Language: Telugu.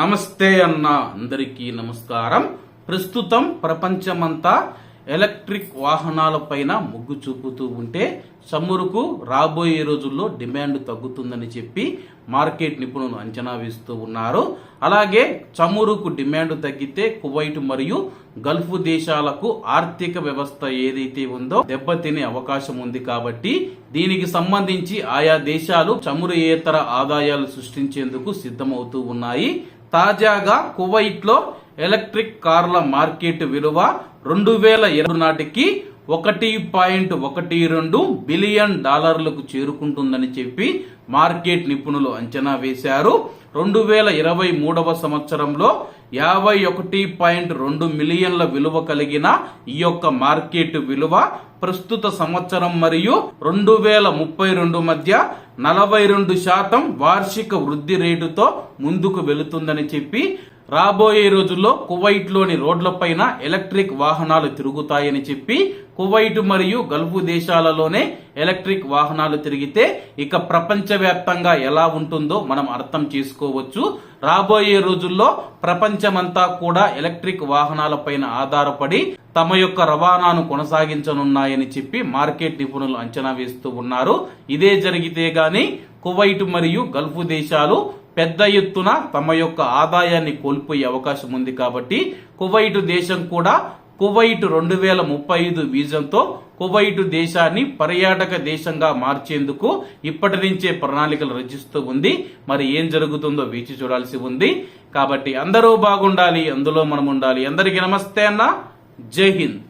నమస్తే అన్న అందరికీ నమస్కారం. ప్రస్తుతం ప్రపంచమంతా ఎలక్ట్రిక్ వాహనాలపైన మొగ్గు చూపుతూ ఉంటే చమురుకు రాబోయే రోజుల్లో డిమాండ్ తగ్గుతుందని చెప్పి మార్కెట్ నిపుణులు అంచనా వేస్తూ ఉన్నారు. అలాగే చమురుకు డిమాండ్ తగ్గితే కువైట్ మరియు గల్ఫ్ దేశాలకు ఆర్థిక వ్యవస్థ ఏదైతే ఉందో దెబ్బతినే అవకాశం ఉంది కాబట్టి దీనికి సంబంధించి ఆయా దేశాలు చమురు ఆదాయాలు సృష్టించేందుకు సిద్ధమవుతూ ఉన్నాయి. తాజాగా కువైట్లో ఎలక్ట్రిక్ కార్ల మార్కెట్ విలువ రెండు వేల ఇరవై నాటికి ఒకటి పాయింట్ ఒకటి రెండు బిలియన్ డాలర్లకు చేరుకుంటుందని చెప్పి మార్కెట్ నిపుణులు అంచనా వేశారు. రెండు వేల ఇరవై మూడవ సంవత్సరంలో యాభై ఒకటి పాయింట్ రెండు మిలియన్ల విలువ కలిగిన ఈ యొక్క మార్కెట్ విలువ ప్రస్తుత సంవత్సరం మరియు రెండు వేల ముప్పై రెండు మధ్య నలభై రెండు శాతం వార్షిక వృద్ధి రేటుతో ముందుకు వెళుతుందని చెప్పి రాబోయే రోజుల్లో కువైట్లోని రోడ్లపైన ఎలక్ట్రిక్ వాహనాలు తిరుగుతాయని చెప్పి కువైట్ మరియు గల్ఫ్ దేశాలలోనే ఎలక్ట్రిక్ వాహనాలు తిరిగితే ఇక ప్రపంచవ్యాప్తంగా ఎలా ఉంటుందో మనం అర్థం చేసుకోవచ్చు రాబోయే రోజుల్లో ప్రపంచమంతా కూడా ఎలక్ట్రిక్ వాహనాలపైన ఆధారపడి తమ యొక్క రవాణాను కొనసాగించనున్నాయని చెప్పి మార్కెట్ నిపుణులు అంచనా వేస్తూ ఉన్నారు. ఇదే జరిగితే గాని కువైట్ మరియు గల్ఫ్ దేశాలు పెద్ద ఎత్తున తమ యొక్క ఆదాయాన్ని కోల్పోయే అవకాశం ఉంది కాబట్టి కువైట్ దేశం కూడా కువైట్ రెండు వేల ముప్పై ఐదు వీజంతో కువైట్ దేశాన్ని పర్యాటక దేశంగా మార్చేందుకు ఇప్పటి నుంచే ప్రణాళికలు రచిస్తూ ఉంది. మరి ఏం జరుగుతుందో వేచి చూడాల్సి ఉంది. కాబట్టి అందరూ బాగుండాలి అందులో మనం ఉండాలి. అందరికీ నమస్తే అన్న. జై హింద్.